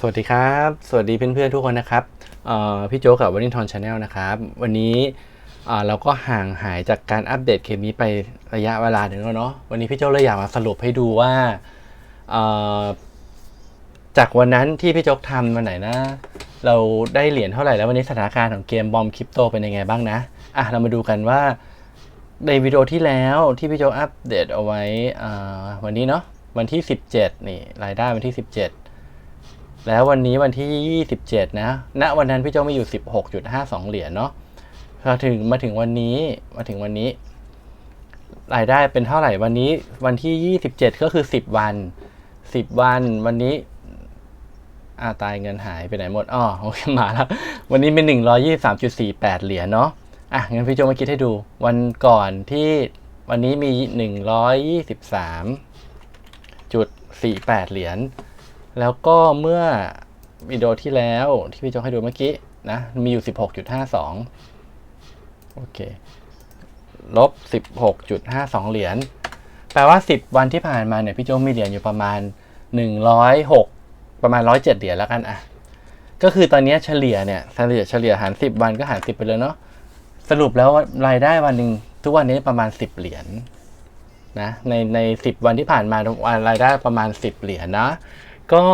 สวัสดีครับ สวัสดีเพื่อนๆทุกคนนะครับพี่โจกับวันนิทอนชาแนลนะครับ วันนี้เราก็ห่างหายจากการอัปเดตเคมีไประยะเวลาหนึ่งแล้วเนาะวันนี้พี่โจเลยอยากมาสรุปให้ดูว่า จากวันนั้นที่พี่โจกทำวันไหนนะ เราได้เหรียญเท่าไหร่แล้ววันนี้สถานการณ์ของเกมบอมคริปโตเป็นยังไงบ้างนะอะเรามาดูกันว่าในวิดีโอที่แล้วที่พี่โจกอัปเดตเอาไว้วันนี้เนาะวันที่ 17นี่รายได้วันที่ 17 แล้ววันนี้วันที่ 27 นะ ณ วันนั้นพี่โจมีอยู่ 16.52 เหรียญเนาะพอถึงมาถึงวันนี้ มาถึงวันนี้ รายได้เป็นเท่าไหร่วันนี้ วันที่ 27 ก็คือ 10 วัน 10 วัน วันนี้อาตายเงินหายไปไหนหมดอ๋อโอเคมาแล้ว วันนี้เป็น 123.48 เหรียญเนาะ อะงั้นพี่โจมาคิดให้ดู วันก่อนที่วันนี้มี 123.48 เหรียญ แล้วก็เมื่อวิดีโอที่แล้วที่พี่โจกให้ดูเมื่อกี้นะ มีอยู่ 16.52 โอเค ลบ 16.52 เหรียญ แปลว่า 10 วันที่ผ่านมาเนี่ย พี่โจมีเหรียญอยู่ประมาณ 106 ประมาณ 107 เหรียญแล้วกันอะ ก็คือตอนนี้เฉลี่ยเนี่ยเฉลี่ยเฉลี่ยหาร 10 วันก็หาร 10 ไปเลยเนาะ สรุปแล้วรายได้วันหนึ่งทุกวันนี้ประมาณ 10 เหรียญนะ ในใน 10 วันที่ผ่านมาทุกวันรายได้ประมาณ 10 เหรียญนะ ก็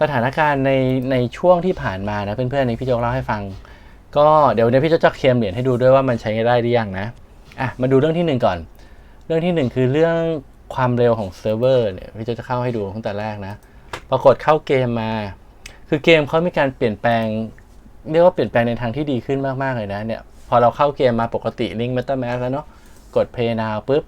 สถานการณ์ในในช่วงที่ผ่านมานะเพื่อนๆในพี่โจ๊กเล่าให้ฟัง ก็เดี๋ยวเดี๋ยพี่โจ๊กจะเคลมเหรียญให้ดูด้วยว่ามันใช้ได้หรือยังนะอะมาดูเรื่องที่หนึ่งก่อน เรื่องที่หนึ่งคือเรื่องความเร็วของเซิร์ฟเวอร์เนี่ยพี่โจ๊กจะเข้าให้ดูตั้งแต่แรกนะ ปรากฏเข้าเกมมา คือเกมเขามีการเปลี่ยนแปลง เรียกว่าเปลี่ยนแปลงในทางที่ดีขึ้นมากๆเลยนะเนี่ยพอเราเข้าเกมมาปกติ Link MetaMask แล้วเนาะกด Play Now ปุ๊บ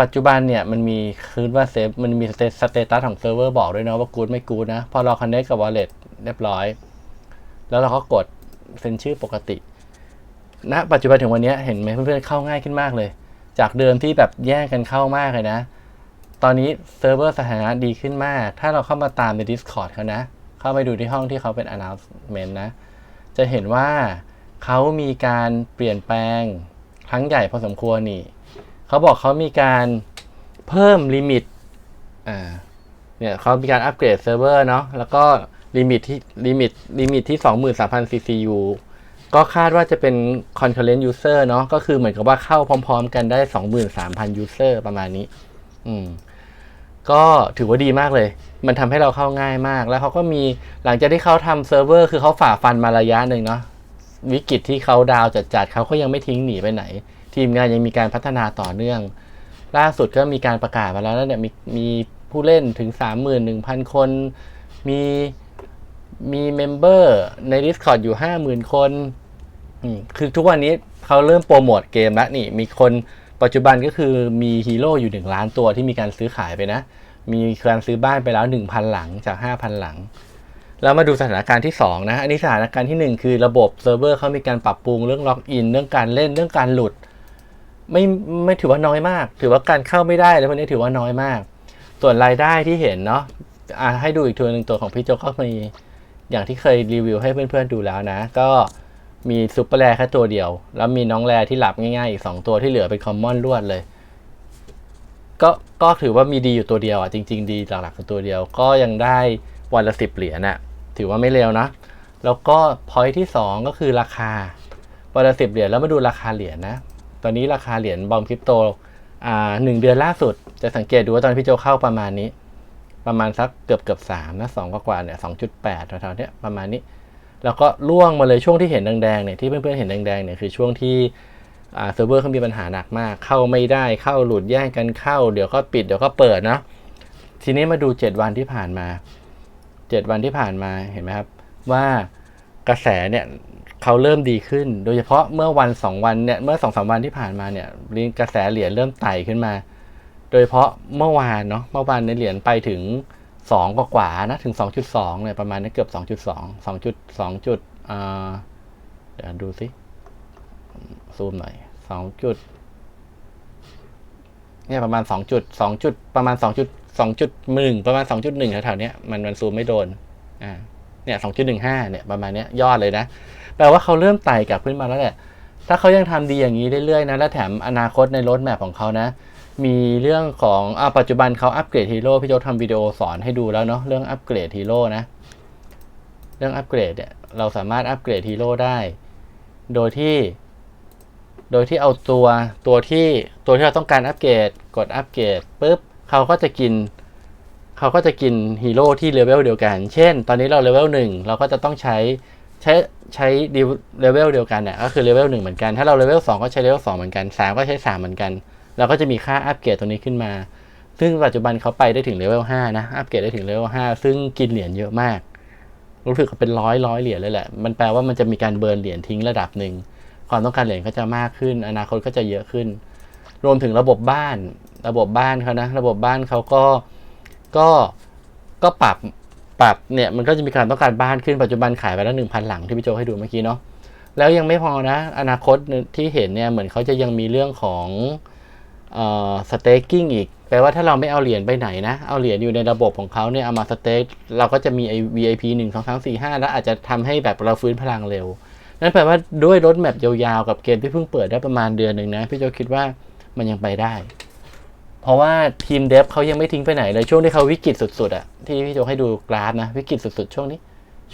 ปัจจุบันเนี่ยมันมีคืนว่าเซฟมันมีสเตตัสของเซิร์ฟเวอร์บอกด้วยนะว่ากูดไม่กูดนะ พอเราคอนเน c กับ Wallet เรียบร้อย แล้วเราก็กดเซ็นชื่อปกติณนะปัจจุบันถึงวันนี้เห็นไหมเพื่อนๆเข้าง่ายขึ้นมากเลย จากเดิมที่แบบแย่งกันเข้ามากเลยนะ ตอนนี้เซิร์ฟเวอร์สถานะดีขึ้นมาก ถ้าเราเข้ามาตามใน Discord เขานะ เข้าไปดูที่ห้องที่เขาเป็น announcement นะ จะเห็นว่าเขามีการเปลี่ยนแปลงครั้งใหญ่พอสมควรนี่ เขาบอกเขามีการเพิ่มลิมิตอ่าเนี่ยเขามีการอัปเกรดเซิร์ฟเวอร์เนาะแล้วก็ลิมิตที่ลิมิตลิมิตที่23,000 CCU ก็คาดว่าจะเป็น concurrent user เนาะก็คือเหมือนกับว่าเข้าพร้อม ๆ กันได้ 23,000 user ประมาณนี้ อืม ก็ถือว่าดีมากเลย มันทำให้เราเข้าง่ายมาก แล้วเขาก็มีหลังจากที่เขาทำเซิร์ฟเวอร์คือเขาฝ่าฟันมาระยะหนึ่งเนาะวิกฤตที่เขาดาวจัดๆเขาก็ยังไม่ทิ้งหนีไปไหน ทีมงานยังมีการพัฒนาต่อเนื่อง ล่าสุดก็มีการประกาศมาแล้วนะเนี่ยมีมีผู้เล่นถึง 31,000 คน มีมีเมมเบอร์ใน Discord อยู่ 50,000 คนคือทุกวันนี้เขาเริ่มโปรโมทเกมแล้วนี่ มีคนปัจจุบันก็คือมีฮีโร่อยู่ 1 ล้านตัวที่มีการซื้อขายไปนะ มีการซื้อบ้านไปแล้ว 1,000 หลังจาก 5,000 หลัง แล้วมาดูสถานการณ์ที่ 2 นะ อันนี้สถานการณ์ทีหนึ่1 คือระบบเซิร์ฟเวอร์เขามีการปรับปรุงเรื่องล็อกอิน เรื่องการเล่นเรื่องการหลุด ไม่ไม่ถือว่าน้อยมาก ถือว่าการเข้าไม่ได้เลยพวกนี้ถือว่าน้อยมาก ส่วนรายได้ที่เห็นเนาะะให้ดูอีกตัวหนึ่งตัวของพี่โจกก็มีอย่างที่เคยรีวิวให้เพื่อนๆดูแล้วนะ ก็มีซุปเปอร์แรแค่ตัวเดียว แล้วมีน้องแรที่หลับง่ายๆอีก 2 ตัวที่เหลือเป็นคอมมอนรวดเลย ก็ก็ถือว่ามีดีอยู่ตัวเดียวอะจริง ๆ ดีหลักๆคือตัวเดียว ก็ยังได้วันละสิบเหรียญน่ะถือว่าไม่เร็วนะ แล้วก็พอยที่ 2 ก็คือราคาวันละสิบเหรียญแล้วมาดูราคาเหรียญนะ ตอนนี้ราคาเหรียญบอมคริปโตอ่าหนึ่งเดือนล่าสุด จะสังเกตดูว่าตอนพี่โจเข้าประมาณนี้ ประมาณสักเกือบเกือบสามนะสองกว่าเนี่ยสองจุดแปดแถวๆเนี้ยประมาณนี้ แล้วก็ล่วงมาเลยช่วงที่เห็นแดงๆเนี่ยที่เพื่อนๆเห็นแดงๆเนี่ยคือช่วงที่อ่าเซิร์ฟเวอร์เขามีปัญหาหนักมาก เข้าไม่ได้เข้าหลุดแย่งกันเข้า เดี๋ยวก็ปิดเดี๋ยวก็เปิดนะทีนี้มาดู 7 วันที่ผ่านมา 7 วันที่ผ่านมาเห็นไหมครับ ว่ากระแสเนี่ย เขาเริ่มดีขึ้น โดยเฉพาะเมื่อวัน2วันเนี่ยเมื่อ2องสาวันที่ผ่านมาเนี่ยกระแสเหรียญเริ่มไต่ขึ้นมา โดยเฉพาะเมื่อวานเนาะเมื่อวานในเหรียญไปถึง2กว่ากว่าๆนะถึง2.2เนี่ยประมาณนี้เกือบ2.2 2.2จุดสอ่าเดี๋ยวดูสิซูมหน่อย2จุดเนี่ยประมาณ2จุด2จุดประมาณ2จุด2จุดหนึ่งประมาณ2.1แถวๆเนี้ยมันมันซูมไม่โดนอ่าเนี่ย2.15เนี่ยประมาณเนี้ยยอดเลยนะ แปลว่าเขาเริ่มไต่กลับขึ้นมาแล้วแหละ ถ้าเขายังทำดีอย่างนี้เรื่อยๆนะและแถมอนาคตในรถแมพของเขานะ มีเรื่องของอ่าปัจจุบันเขาอัปเกรดฮีโร่พี่โจทำวิดีโอสอนให้ดูแล้วเนาะเรื่องอัปเกรดฮีโร่นะ เรื่องอัปเกรดเนี่ยเราสามารถอัปเกรดฮีโร่ได้ โดยที่ โดยที่เอาตัวตัวที่ตัวที่เราต้องการอัปเกรดกดอัปเกรดปุ๊บเขาก็จะกินเขาก็จะกินฮีโร่ที่เลเวลเดียวกัน เช่น ตอนนี้เราเลเวลหนึ่งเราก็จะต้องใช้ ใช้ใช้เลเวลเดียวกันเนี่ยก็คือเลเวลหนึ่งเหมือนกัน ถ้าเราเลเวลสองก็ใช้เลเวลสองเหมือนกันสามก็ใช้สามเหมือนกัน เราก็จะมีค่าอัปเกรดตัวนี้ขึ้นมา ซึ่งปัจจุบันเขาไปได้ถึงเลเวลห้านะ อัปเกรดได้ถึงเลเวลห้าซึ่งกินเหรียญเยอะมาก รู้สึกว่าเป็นร้อยร้อยเหรียญเลยแหละ มันแปลว่ามันจะมีการเบิร์นเหรียญทิ้งระดับหนึ่ง ความต้องการเหรียญก็จะมากขึ้น อนาคตก็จะเยอะขึ้น รวมถึงระบบบ้าน ระบบบ้านเขานะ ระบบบ้านเขาก็ ก็ ก็ปรับ ปรับเนี่ยมันก็จะมีการต้องการบ้านขึ้นปัจจุบันขายไปแล้วหนึ่งพันหลังที่พี่โจให้ดูเมื่อกี้เนาะแล้วยังไม่พอนะ อนาคตที่เห็นเนี่ยเหมือนเขาจะยังมีเรื่องของสเต็กกิ้งอีกแปลว่าถ้าเราไม่เอาเหรียญไปไหนนะ เอาเหรียญอยู่ในระบบของเขาเนี่ยเอามาสเต็กเราก็จะมีไอ้ VIP หนึ่งสองสามสี่ห้าแล้วอาจจะทำให้แบบเราฟื้นพลังเร็ว นั่นแปลว่าด้วยรถแมพยาวๆ กับเกมที่เพิ่งเปิดได้ประมาณเดือนหนึ่งนะ พี่โจคิดว่ามันยังไปได้ เพราะว่าทีมเดฟเขายังไม่ทิ้งไปไหนเลยช่วงที่เขาวิกฤตสุดๆอะที่พี่โจให้ดูกราฟนะวิกฤตสุดๆ ช่วงนี้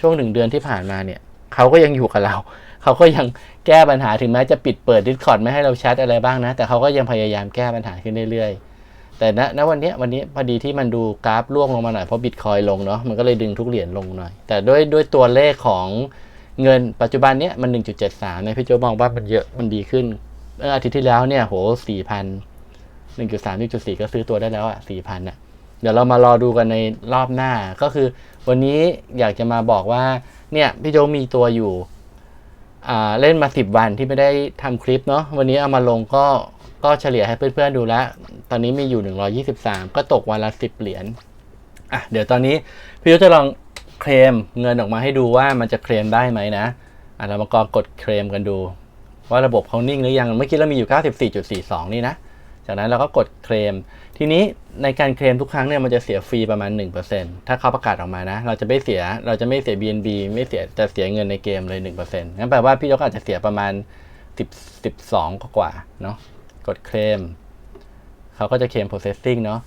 ช่วงหนึ่งเดือนที่ผ่านมาเนี่ยเขาก็ยังอยู่กับเรา เขาก็ยังแก้ปัญหาถึงแม้จะปิดเปิด Discord ไม่ให้เราแชทอะไรบ้างนะ แต่เขาก็ยังพยายามแก้ปัญหาขึ้นเรื่อยๆ แต่ณณวันนี้วันนี้พอดีที่มันดูกราฟล่วงลงมาหน่อยเพราะบิตคอยลงเนาะมันก็เลยดึงทุกเหรียญลงหน่อย แต่ด้วยด้วยตัวเลขของเงินปัจจุบันเนี้ยมัน 1.73เนี่ยพี่โจมองว่ามันเยอะมันดีขึ้นอาทิตย์ที่แล้วเนี่ยโห4,000 1.3 1.4ก็ซื้อตัวได้แล้วอะ4,000อะเดี๋ยวเรามารอดูกันในรอบหน้าก็คือ วันนี้อยากจะมาบอกว่า เนี่ยพี่โจมีตัวอยู่อ่าเล่นมา10วันที่ไม่ได้ทำคลิปเนาะวันนี้เอามาลงก็ก็เฉลี่ยให้เพื่อนๆดูแล้ว ตอนนี้มีอยู่ 123 ก็ตกวันละ 10 เหรียญอะเดี๋ยวตอนนี้พี่โจจะลองเคลมเงินออกมาให้ดูว่ามันจะเคลมได้ไหมนะอะเรามากอกดเคลมกันดู ว่าระบบเขานิ่งหรือยังเมื่อกี้เรามีอยู่ 94.42 นี่นะ จากนั้นเราก็กดเคลม ทีนี้ในการเคลมทุกครั้งเนี่ยมันจะเสียฟรีประมาณ 1%ถ้าเขาประกาศออกมานะ เราจะไม่เสียเราจะไม่เสีย BNB ไม่เสียจะเสียเงินในเกมเลย 1%งั้นแปลว่าพี่ยกอาจจะเสียประมาณ 10 12 กว่าเนาะกดเคลมเขาก็จะเคลม processing เนาะ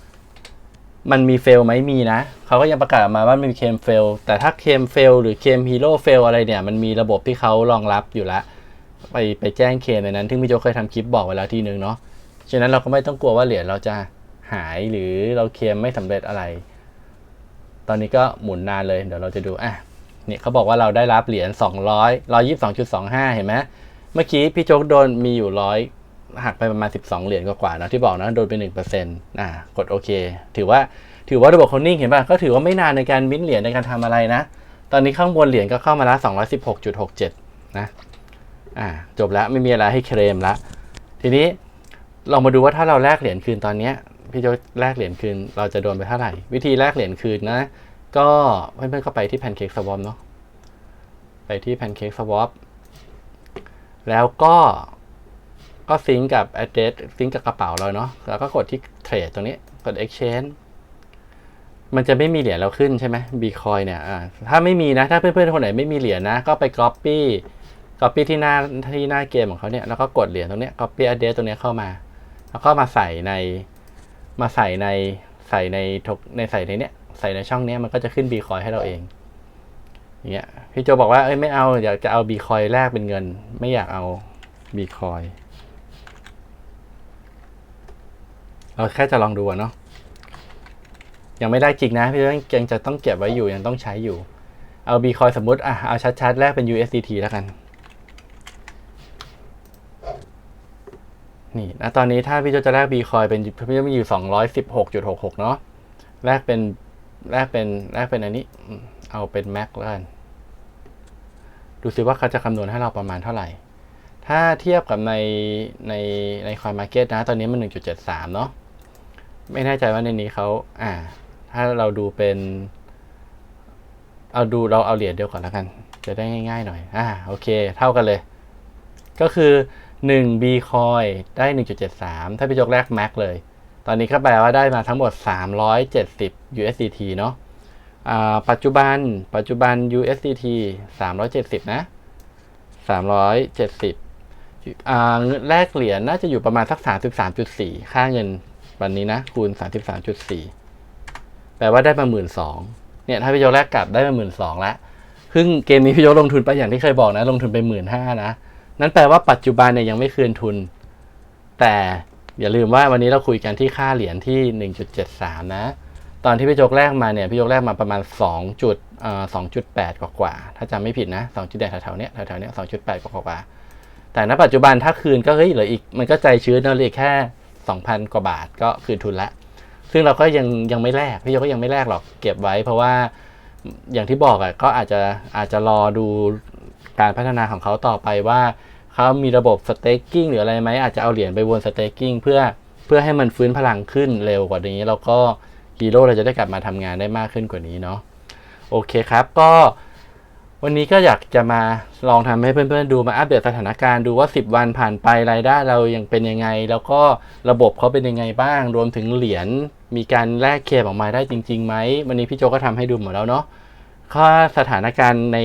มันมีเฟลไหมมีนะ เขาก็ยังประกาศออกมาว่ามันมีเคลมเฟล แต่ถ้าเคลมเฟลหรือเคลมฮีโร่เฟลอะไรเนี่ย มันมีระบบที่เขารองรับอยู่แล้ว ไปไปแจ้งเคลมในนั้น ซึ่งพี่โจเคยทำคลิปบอกไว้แล้วทีนึงเนาะ ฉะนั้นเราก็ไม่ต้องกลัวว่าเหรียญเราจะหายหรือเราเคลมไม่สำเร็จอะไร ตอนนี้ก็หมุนนานเลยเดี๋ยวเราจะดูอะนี่เขาบอกว่าเราได้รับเหรียญ200 122.25 เห็นไหมเมื่อกี้พี่โจ๊กโดนมีอยู่ร้อยหักไปประมาณ 12 เหรียญกว่าๆนะที่บอกนะโดนไป1%อ่ากดโอเค ถือว่าถือว่าระบบเขานิ่งเห็นป่ะก็ถือว่าไม่นานในการมิ้นเหรียญในการทำอะไรนะ ตอนนี้ข้างบนเหรียญก็เข้ามาละ216.67 นะอ่าจบแล้วไม่มีอะไรให้เคลมละทีนี้ ลองมาดูว่าถ้าเราแลกเหรียญคืนตอนเนี้ยพี่โจแลกเหรียญคืนเราจะโดนไปเท่าไหร่ วิธีแลกเหรียญคืนนะ ก็เพื่อนๆก็ไปที่ Pancake Swap เนาะไปที่ Pancake Swap แล้วก็ก็ซิงกับ address ซิงกับกระเป๋าเราเนาะแล้วก็กดที่เทรดตรงนี้กด exchange มันจะไม่มีเหรียญเราขึ้นใช่ไหม Bitcoin เนี่ยถ้าไม่มีนะ ถ้าเพื่อนๆคนไหนไม่มีเหรียญนะ ก็ไป copy copy ที่หน้าที่หน้าเกมของเขาเนี่ย แล้วก็กดเหรียญตรงนี้ย copy address ตรงนี้เข้ามา แล้วก็มาใส่ในมาใส่ในใส่ในทกในใส่ในเนี้ยใส่ในช่องเนี้ยมันก็จะขึ้นบีคอยให้เราเองอย่างเงี้ยพี่โจบอกว่าเอ้ยไม่เอาอยากจะเอาบีคอยแลกเป็นเงิน ไม่อยากเอาบีคอยเราแค่จะลองดูเนาะยังไม่ได้จริงนะพี่ยังยังจะต้องเก็บไว้อยู่ยังต้องใช้อยู่ เอาบีคอยสมมติอะเอาชัดๆแลกเป็น USDT แล้วกัน นี่นะตอนนี้ถ้าพี่โจจะแลกบีคอยเป็นพี่โจมีอยู่สองร้อยสิบหกจุดหกหกเนาะแลกเป็นแลกเป็นแลกเป็นอันนี้ เอาเป็นแม็กแล้วกันดูซิว่าเขาจะคำนวณให้เราประมาณเท่าไหร่ ถ้าเทียบกับในในในคอยมาร์เก็ตนะ ตอนนี้มันหนึ่งจุดเจ็ดสามเนาะไม่แน่ใจว่าในนี้เขาอ่า ถ้าเราดูเป็น เอาดูเราเอาเหรียญเดียวก่อนแล้วกัน จะได้ง่ายๆหน่อย อ่า โอเค เท่ากันเลย ก็คือ 1 B coin ได้ 1.73 ถ้าพี่ยกแรก Max เลย ตอนนี้ก็แปลว่าได้มาทั้งหมด 370 USDT เนาะปัจจุบันปัจจุบัน USDT 370 นะ 370อ่าแลกเหรียญน่าจะอยู่ประมาณสัก 33.4 ค่าเงินวันนี้นะ คูณ 33.4 แปลว่าได้มาหมื่นสองเนี่ยถ้าพี่โยกแรกกลับได้มาหมื่นสองละซึ่งเกมนี้พี่โยกลงทุนไปอย่างที่เคยบอกนะ ลงทุนไปหมื่นห้านะ นั่นแปลว่าปัจจุบันเนี่ยยังไม่คืนทุน แต่อย่าลืมว่าวันนี้เราคุยกันที่ค่าเหรียญที่ 1.73 นะ ตอนที่พี่โจกแรกมาเนี่ยพี่โจกแรกมาประมาณ2จุดเอ่อ2.8กว่ากว่าๆถ้าจำไม่ผิดนะ2จุดแถวๆเนี้ยแถวๆเนี้ย2.8กว่ากว่าๆแต่ณปัจจุบันถ้าคืนก็เฮ้ยเหลืออีกมันก็ใจชื้นนะเหลือแค่2,000กว่าบาทก็คืนทุนละ ซึ่งเราก็ยังยังไม่แลกพี่โจก็ยังไม่แลกหรอกเก็บไว้ เพราะว่าอย่างที่บอกอะก็อาจจะอาจจะรอดู การพัฒนาของเขาต่อไปว่าเขามีระบบ staking หรืออะไรไหมอาจจะเอาเหรียญไปวน staking เพื่อเพื่อให้มันฟื้นพลังขึ้นเร็วกว่านี้ แล้วก็ฮีโร่เราจะได้กลับมาทำงานได้มากขึ้นกว่านี้เนาะโอเคครับก็วันนี้ก็อยากจะมาลองทำให้เพื่อนๆดูมาอัปเดตสถานการณ์ดูว่า 10 วันผ่านไปรายได้เรายังเป็นยังไง แล้วก็ระบบเขาเป็นยังไงบ้าง รวมถึงเหรียญมีการแลกเคมออกมาได้จริงๆไหมวันนี้พี่โจก็ทำให้ดูหมดแล้วเนาะข้อสถานการณ์ใน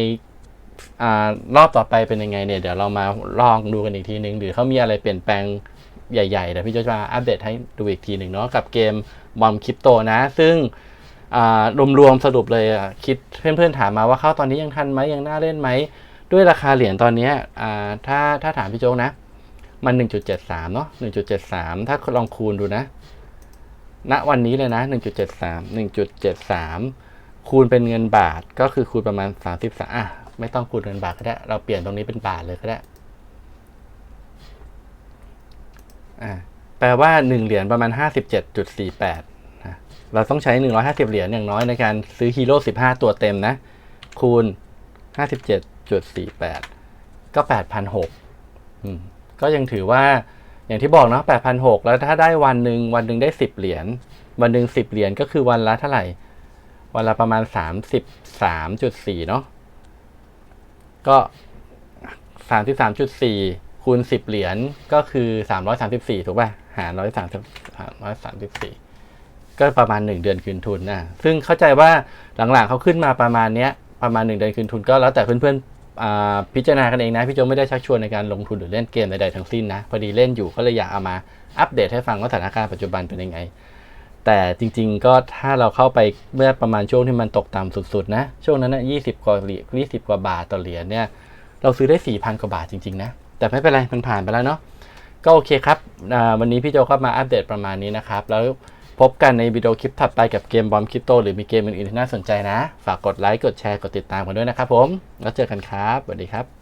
อารอบต่อไปเป็นยังไงเนี่ยเดี๋ยวเรามาลองดูกันอีกทีหนึ่งหรือเขามีอะไรเปลี่ยนแปลงใหญ่ๆเดี๋ยวพี่จะมาอัปเดตให้ดูอีกทีหนึ่งเนาะกับเกมบอมคริปโตนะ ซึ่งอ่ารวมๆสรุปเลยคิดเพื่อนๆถามมาว่าเข้าตอนนี้ยังทันไหมยังน่าเล่นไหม ด้วยราคาเหรียญตอนนี้อ่าถ้าถ้าถามพี่โจ๊กนะ มัน 1.73 เนาะ1.73 ถ้าลองคูณดูนะณวันนี้เลยนะ 1.73 1.73 คูณเป็นเงินบาทก็คือคูณประมาณ 33อะ ไม่ต้องคูณเงินบาทก็ได้ เราเปลี่ยนตรงนี้เป็นบาทเลยก็ได้อ่าแปลว่า 1 เหรียญประมาณ 57.48นะเราต้องใช้ 150 เหรียญอย่างน้อยในการซื้อฮีโร่15 ตัวเต็มนะ คูณ 57.48 ก็ 8,600อืมก็ยังถือว่าอย่างที่บอกเนาะ8,600 แล้วถ้าได้วันหนึ่งวันหนึ่งได้ 10 เหรียญ วันหนึ่ง10 เหรียญก็คือวันละเท่าไหร่ วันละประมาณ 33.4 เนาะ ก็สามสิบสามจุดสี่คูณสิบเหรียญก็คือสามร้อยสามสิบสี่ถูกป่ะ หารร้อยสามสิบร้อยสามสิบสี่ก็ประมาณหนึ่งเดือนคืนทุนนะซึ่งเข้าใจว่าหลังๆเขาขึ้นมาประมาณเนี้ยประมาณหนึ่งเดือนคืนทุนก็แล้วแต่เพื่อนๆพิจารณากันเองนะ พี่โจไม่ได้ชักชวนในการลงทุนหรือเล่นเกมใดๆทั้งสิ้นนะ พอดีเล่นอยู่ก็เลยอยากเอามาอัปเดตให้ฟังว่าสถานการณ์ปัจจุบันเป็นยังไง แต่จริงๆก็ถ้าเราเข้าไปเมื่อประมาณช่วงที่มันตกต่ำสุดๆ นะ ช่วงนั้นนะยี่สิบกว่าเหรียญยี่สิบกว่าบาทต่อเหรียญเนี่ย เราซื้อได้สี่พันกว่าบาทจริงๆนะ แต่ไม่เป็นไร มันผ่านไปแล้วเนาะก็โอเคครับ วันนี้พี่โจก็มาอัปเดตประมาณนี้นะครับ แล้วพบกันในวิดีโอคลิปถัดไปกับเกมบอมคริปโตหรือมีเกมอื่นๆที่น่าสนใจนะ ฝากกดไลค์กดแชร์กดติดตามกันด้วยนะครับผมแล้วเจอกันครับสวัสดีครับ